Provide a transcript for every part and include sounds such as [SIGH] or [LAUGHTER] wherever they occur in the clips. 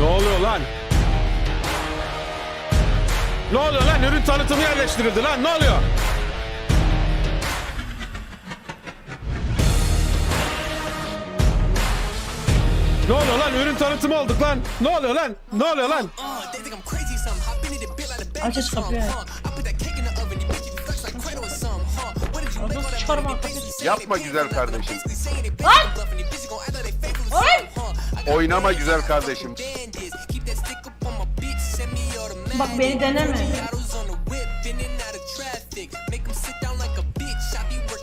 Ne oluyor lan? Ne oluyor lan? Ürün tanıtımı yerleştirildi lan. Ne oluyor? Ne oluyor lan? Ürün tanıtımı olduk lan. Ne oluyor lan? Ne oluyor lan? Aç aç kapıyı. Yapma güzel kardeşim. Lan! Oynama güzel kardeşim. Bak beni deneme.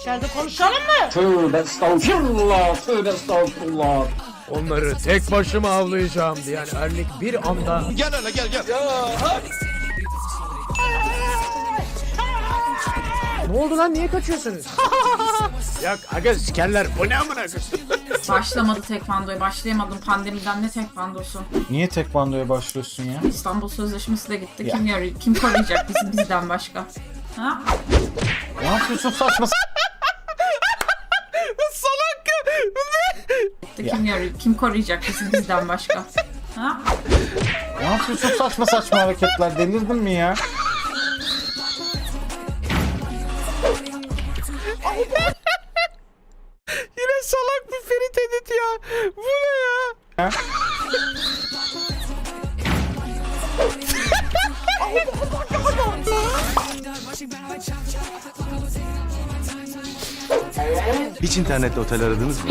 İçeride konuşalım mı? Tövbe estağfurullah, tövbe estağfurullah. Onları tek başıma avlayacağım diyen erlik bir anda Gel hele gel gel. ne oldu lan niye kaçıyorsunuz? [LAUGHS] ya aga sikerler bu ne amına koyayım? Başlamadı tekvandoya. Başlayamadım pandemiden ne tekvandosu. Niye tekvandoya başlıyorsun ya? İstanbul Sözleşmesi de gitti. Kim yarı kim koruyacak bizi bizden başka? Ha? Ne yapıyorsun saçma s- [LAUGHS] Salak. Gitti. Kim yarı kim koruyacak bizi bizden başka? Ha? Ne yapıyorsun saçma saçma hareketler delirdin mi ya? Yine salak bir Ferit Edit ya. Bu ne ya? Hiç internette otel aradınız mı?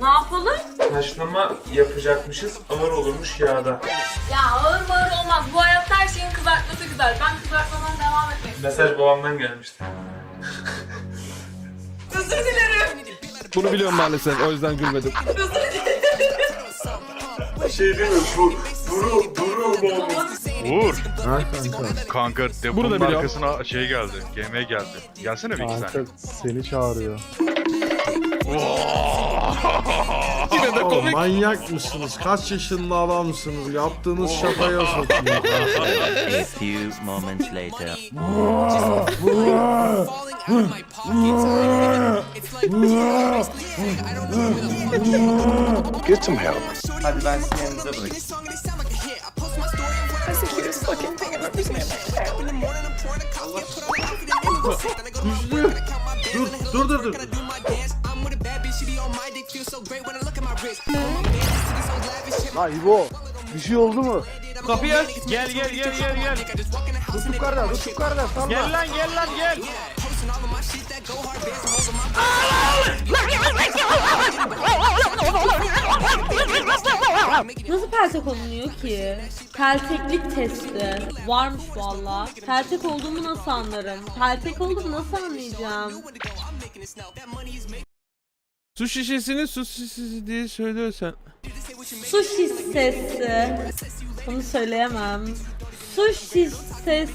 Ne yapalım? Haşlama yapacakmışız. Ağır olurmuş yağda. Ya ağır ağır olmaz. Bu hayatta her şeyin kızartması güzel. Ben kızartmadan devam etmek Mesaj babamdan gelmişti. Özür dilerim. Bunu biliyorum maalesef. O yüzden gülmedim. Şey değil mi? Duru mu olmuş? Uğur. Kanka deponun Burada biri yok. arkasına şey geldi. GM geldi. Gelsene bir iki tane. seni çağırıyor. Yine de komik. manyak mısınız? Kaç yaşında adamsınız? Yaptığınız şakaya sokayım. A few moments later. Get some help. Hadi ben sizin yanınıza bırakayım. dur, dur, dur, dur. Lan İbo, bir şey oldu mu? Kapıyı aç. Gel gel gel gel gel. Yukarıda, tut yukarıda. Salla. Gel lan gel lan gel. Nasıl peltek olunuyor ki? Pelteklik testi. Varmış valla. Peltek olduğumu nasıl anlarım? Peltek olduğumu nasıl anlayacağım? Su şişesini su şişesi diye söylüyorsan. Su şişesi. Bunu söyleyemem. Su şişesi.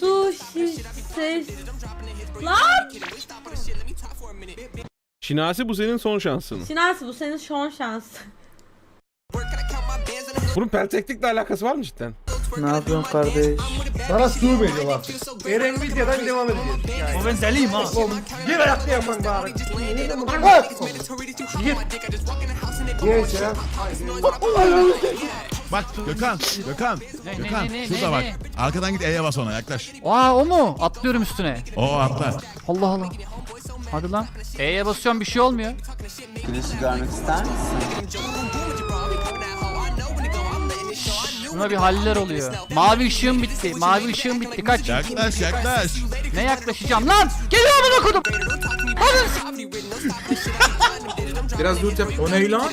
Su şişesi. Lan! Şinasi bu senin son şansın. Şinasi bu senin son şansın. Bunun pelteklikle alakası var mı cidden? Ne yapıyorsun kardeş? Sana su veriyor artık. Eren videodan devam edeceğiz. Yani. ben deliyim ha. Gir ayakta yapan bari. Gir. Gir ya. Bak Gökhan, Gökhan, Gökhan şurada bak. Arkadan git E'ye bas ona yaklaş. Aa o mu? Atlıyorum üstüne. O atla. Allah Allah. Hadi lan. E'ye basıyorum bir şey olmuyor. Güneşi görmek ister misin? Şuna bir haller oluyor. Mavi ışığım bitti. Mavi ışığım bitti. Kaç. Yaklaş yaklaş. Ne yaklaşacağım lan? Geliyor amına kodum. Biraz loot yap. O ne lan?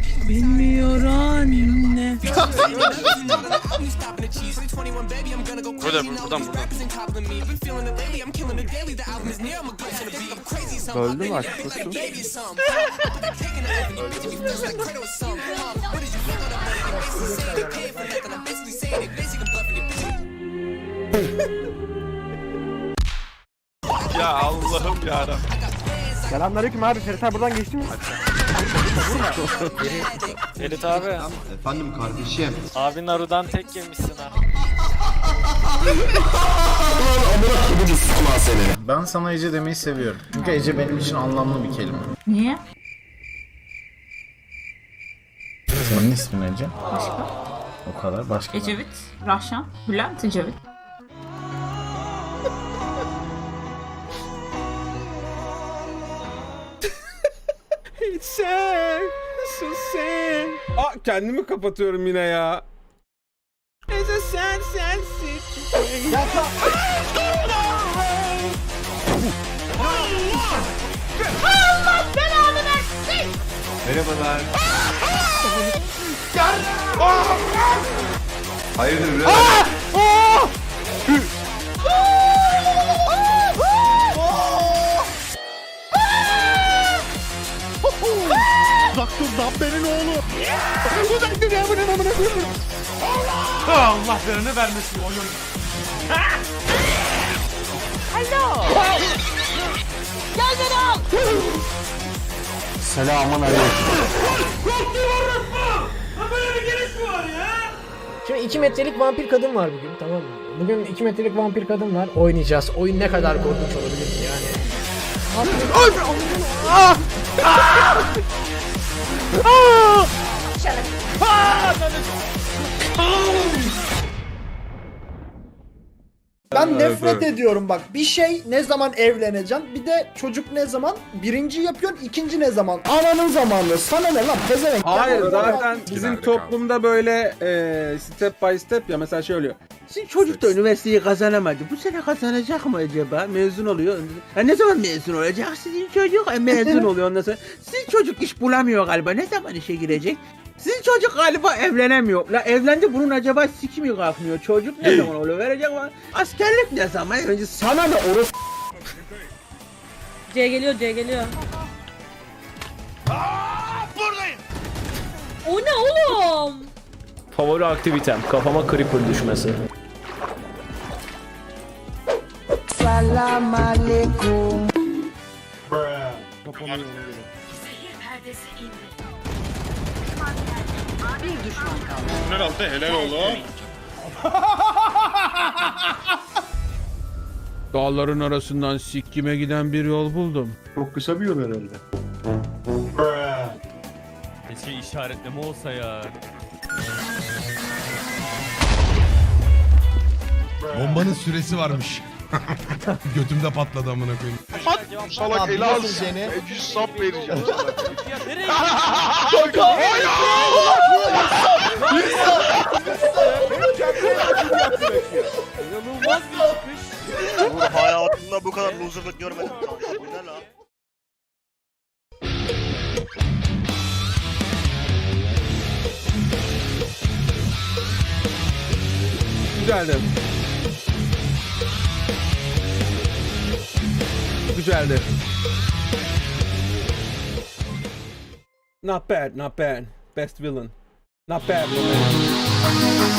bilmiyor anne. Burada buradan buradan. Öldü mü aşk olsun? Ya Allah'ım ya Selamünaleyküm abi Ferit abi buradan geçti mi? Ferit abi. Efendim kardeşim. Abi Naru'dan tek yemişsin ha. Ben sana Ece demeyi seviyorum. Çünkü Ece benim için anlamlı bir kelime. Niye? Senin ismin Ece. Başka? O kadar başka. Ecevit, Rahşan, Bülent Ecevit. Sad. So sad. Aa kendimi kapatıyorum yine ya. Sad sad situation. Merhabalar. Hayırdır birader? Allah belanı vermesin oyun. Selamun aleyküm. Şimdi 2 metrelik vampir kadın var bugün tamam mı? Bugün 2 metrelik vampir kadın var. Oynayacağız. Oyun ne kadar korkunç olabilir ki yani. 啊下来。啊啊 Ben nefret ediyorum bak. Bir şey ne zaman evleneceğim bir de çocuk ne zaman birinci yapıyorsun ikinci ne zaman? Ananın zamanı sana ne lan pezevenk. Hayır zaten bizim toplumda böyle e, step by step ya mesela şey oluyor. Sizin çocuk da üniversiteyi kazanamadı. Bu sene kazanacak mı acaba? Mezun oluyor. Ha, ne zaman mezun olacak sizin çocuk? E, mezun [LAUGHS] oluyor ondan sonra. Sizin çocuk iş bulamıyor galiba. Ne zaman işe girecek? Sizin çocuk galiba evlenemiyor. La evlendi bunun acaba siki mi kalkmıyor? Çocuk ne zaman oluyor? Verecek var. Askerlik ne zaman? Önce sana ne orası? C geliyor C geliyor. O ne oğlum? Favori aktivitem kafama creeper düşmesi. Herhalde helal oğlum. [LAUGHS] Dağların arasından sikkime giden bir yol buldum. Çok kısa bir yol herhalde. Keşke işaretleme olsa ya. Bombanın süresi varmış. [LAUGHS] Götümde patladı amına koyayım. Salak ele al. 200 sap vereceğim sana. [LAUGHS] Hayatımda bu kadar loserlık görmedim kanka. Bu ne lan? Güzeldi. Güzeldi. Not bad, not bad. Best villain. Not bad.